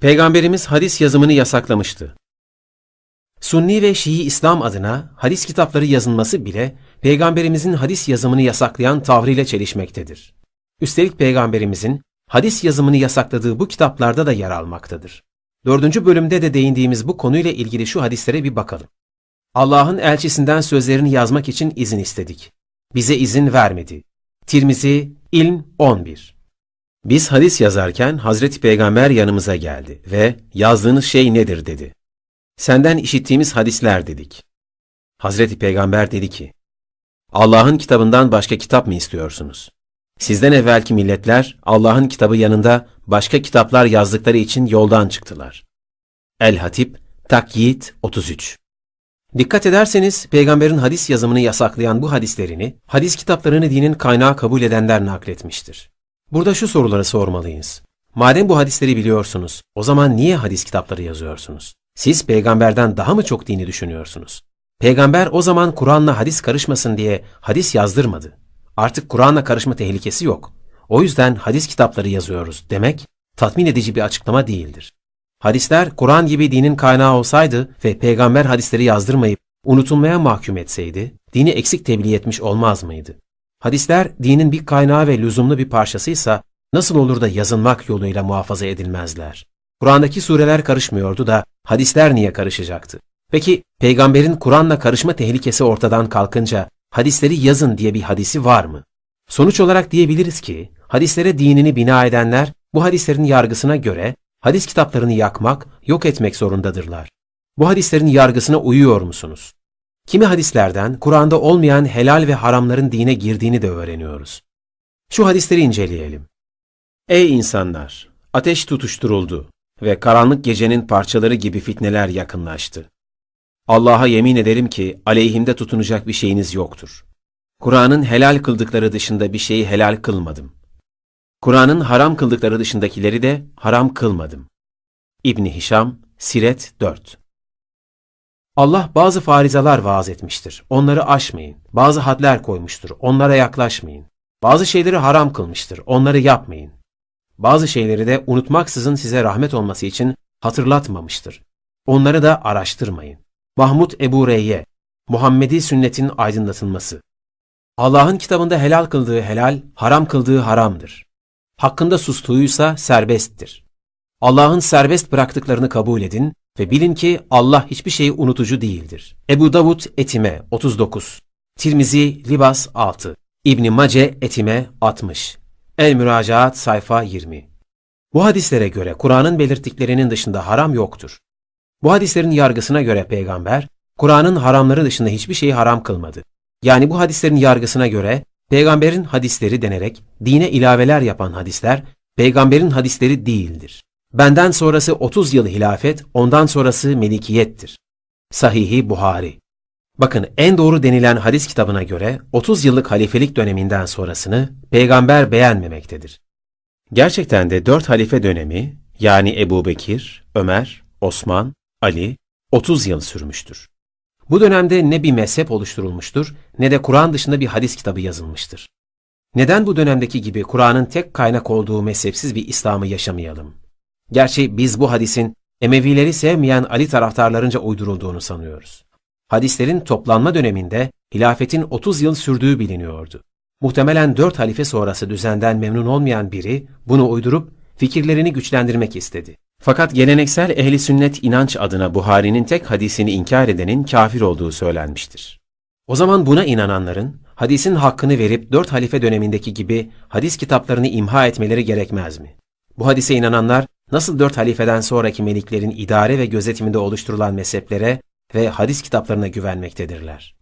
Peygamberimiz hadis yazımını yasaklamıştı. Sunni ve Şii İslam adına hadis kitapları yazılması bile Peygamberimizin hadis yazımını yasaklayan tavrıyla çelişmektedir. Üstelik Peygamberimizin hadis yazımını yasakladığı bu kitaplarda da yer almaktadır. Dördüncü bölümde de değindiğimiz bu konuyla ilgili şu hadislere bir bakalım. Allah'ın elçisinden sözlerini yazmak için izin istedik. Bize izin vermedi. Tirmizi, İlm 11 Biz hadis yazarken Hazreti Peygamber yanımıza geldi ve yazdığınız şey nedir dedi. Senden işittiğimiz hadisler dedik. Hazreti Peygamber dedi ki, Allah'ın kitabından başka kitap mı istiyorsunuz? Sizden evvelki milletler Allah'ın kitabı yanında başka kitaplar yazdıkları için yoldan çıktılar. El-Hatip, Takyit 33 Dikkat ederseniz peygamberin hadis yazımını yasaklayan bu hadislerini, hadis kitaplarını dinin kaynağı kabul edenler nakletmiştir. Burada şu soruları sormalıyız. Madem bu hadisleri biliyorsunuz, o zaman niye hadis kitapları yazıyorsunuz? Siz peygamberden daha mı çok dini düşünüyorsunuz? Peygamber o zaman Kur'an'la hadis karışmasın diye hadis yazdırmadı. Artık Kur'an'la karışma tehlikesi yok. O yüzden hadis kitapları yazıyoruz demek tatmin edici bir açıklama değildir. Hadisler Kur'an gibi dinin kaynağı olsaydı ve peygamber hadisleri yazdırmayıp unutulmaya mahkum etseydi, dini eksik tebliğ etmiş olmaz mıydı? Hadisler dinin bir kaynağı ve lüzumlu bir parçasıysa nasıl olur da yazılmak yoluyla muhafaza edilmezler? Kur'an'daki sureler karışmıyordu da hadisler niye karışacaktı? Peki peygamberin Kur'an'la karışma tehlikesi ortadan kalkınca hadisleri yazın diye bir hadisi var mı? Sonuç olarak diyebiliriz ki hadislere dinini bina edenler bu hadislerin yargısına göre hadis kitaplarını yakmak, yok etmek zorundadırlar. Bu hadislerin yargısına uyuyor musunuz? Kimi hadislerden Kur'an'da olmayan helal ve haramların dine girdiğini de öğreniyoruz. Şu hadisleri inceleyelim. Ey insanlar! Ateş tutuşturuldu ve karanlık gecenin parçaları gibi fitneler yakınlaştı. Allah'a yemin ederim ki aleyhimde tutunacak bir şeyiniz yoktur. Kur'an'ın helal kıldıkları dışında bir şeyi helal kılmadım. Kur'an'ın haram kıldıkları dışındakileri de haram kılmadım. İbni Hişam, Siret 4 Allah bazı farizalar vaaz etmiştir. Onları aşmayın. Bazı hadler koymuştur. Onlara yaklaşmayın. Bazı şeyleri haram kılmıştır. Onları yapmayın. Bazı şeyleri de unutmaksızın size rahmet olması için hatırlatmamıştır. Onları da araştırmayın. Mahmud Ebu Reyye, Muhammedi sünnetin aydınlatılması. Allah'ın kitabında helal kıldığı helal, haram kıldığı haramdır. Hakkında sustuğuysa serbesttir. Allah'ın serbest bıraktıklarını kabul edin ve bilin ki Allah hiçbir şeyi unutucu değildir. Ebu Davud Etime 39, Tirmizi Libas 6, İbn Mace Etime 60, El Müracaat sayfa 20. Bu hadislere göre Kur'an'ın belirttiklerinin dışında haram yoktur. Bu hadislerin yargısına göre peygamber, Kur'an'ın haramları dışında hiçbir şeyi haram kılmadı. Yani bu hadislerin yargısına göre peygamberin hadisleri denerek dine ilaveler yapan hadisler peygamberin hadisleri değildir. Benden sonrası 30 yıl hilafet, ondan sonrası melikiyettir. Sahihi Buhari Bakın en doğru denilen hadis kitabına göre 30 yıllık halifelik döneminden sonrasını peygamber beğenmemektedir. Gerçekten de 4 halife dönemi yani Ebu Bekir, Ömer, Osman, Ali 30 yıl sürmüştür. Bu dönemde ne bir mezhep oluşturulmuştur ne de Kur'an dışında bir hadis kitabı yazılmıştır. Neden bu dönemdeki gibi Kur'an'ın tek kaynak olduğu mezhepsiz bir İslam'ı yaşamayalım? Gerçi biz bu hadisin Emevileri sevmeyen Ali taraftarlarınca uydurulduğunu sanıyoruz. Hadislerin toplanma döneminde hilafetin 30 yıl sürdüğü biliniyordu. Muhtemelen 4 halife sonrası düzenden memnun olmayan biri bunu uydurup fikirlerini güçlendirmek istedi. Fakat geleneksel ehli sünnet inanç adına Buhari'nin tek hadisini inkar edenin kafir olduğu söylenmiştir. O zaman buna inananların hadisin hakkını verip dört halife dönemindeki gibi hadis kitaplarını imha etmeleri gerekmez mi? Bu hadise inananlar nasıl dört halifeden sonraki meliklerin idare ve gözetiminde oluşturulan mezheplere ve hadis kitaplarına güvenmektedirler?